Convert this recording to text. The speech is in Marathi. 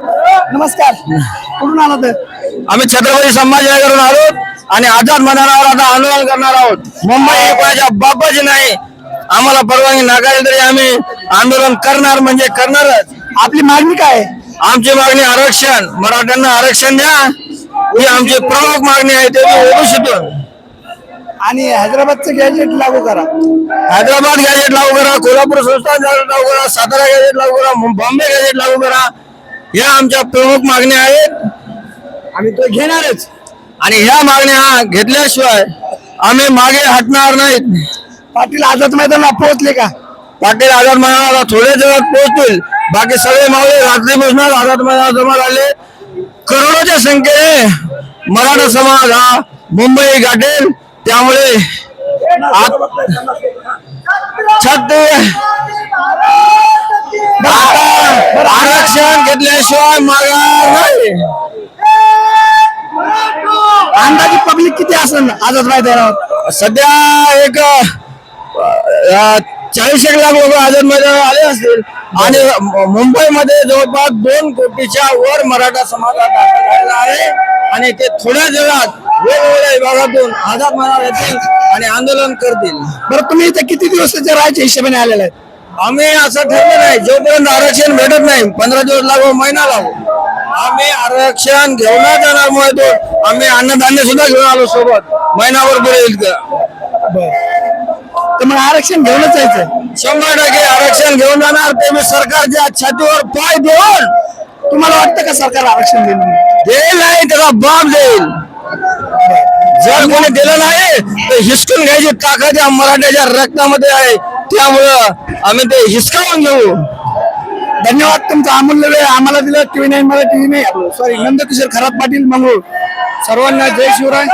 नमस्कार. कुठून आला तर आम्ही छत्रपती संभाजीनगरून आलो आणि आझाद मैदानावर आता आंदोलन करणार आहोत. मुंबई ही कोणाच्या बापाची नाही. आम्हाला परवानगी नाकारली तरी आम्ही आंदोलन करणार म्हणजे करणारच. आपली मागणी काय? आहे? आमची मागणी आरक्षण. मराठ्यांना आरक्षण द्या. ही आमची प्रमुख मागणी आहे ते ओबीसीतून आणि हैदराबादचं गॅजेट लागू करा. हैदराबाद गॅजेट लागू करा कोल्हापूर संस्थान गॅजेट लागू करा सातारा गॅजेट लागू करा मुं- बॉम्बे गॅजेट लागू करा. या आमच्या प्रमुख मागण्या आहेत. आम्ही तो घेणारच. आणि ह्या मागण्या घेतल्याशिवाय आम्ही मागे हटणार नाहीत. पाटील आझाद मैदानाला पोहोचले का? पाटील आझाद मैदानाला थोड्या दिवसात पोहोचतील. बाकी सगळे मावळे रात्रीपासूनच आझाद मैदानात जमा झाले. करोडोच्या संख्येने मराठा समाज हा मुंबई गाठेल. त्यामुळे छत आता आरक्षण घेतल्याशिवाय मागणार नाही अंदाजे पब्लिक किती असेल आझाद मैदानावर सध्या एक चाळीस एक लाख लोक आझाद मैदानावर आले असतील. आणि मुंबईमध्ये जवळपास दोन कोटीच्या वर मराठा समाजात आहे. आणि ते थोड्या दिवसात वेगवेगळ्या विभागातून आझाद मैदानावर येतील आणि आंदोलन करतील. बरं तुम्ही इथे किती दिवसाच्या राहायच्या हिशोबाने आलेला आहे आम्ही असं ठरलं नाही. जोपर्यंत आरक्षण भेटत नाही पंधरा दिवस लागू महिना लागू आम्ही आरक्षण घेऊनच जाणार मुळे तो आम्ही अन्नधान्य सुद्धा घेऊन आलो सोबत. महिनाभर पुढे येईल का तर मग आरक्षण घेऊनच जायचं. शंभर टक्के आरक्षण घेऊन जाणार. ते मी सरकारच्या छातीवर पाय देऊन तुम्हाला वाटतं का सरकार आरक्षण देईल? देईल नाही त्याला बाप देईल. जर कोणी दिलं नाही तर हिसकून घ्यायची ताकद या मराठ्याच्या रक्तामध्ये आहे. त्यामुळं आम्ही ते हिसकावून घेऊ धन्यवाद तुमचा अमूल्य वेळ आम्हाला दिला टीव्ही नाईन मला टीव्ही नाही आपलं सॉरी नंदकिशोर खरात पाटील मंगळूर सर्वांना जय शिवराय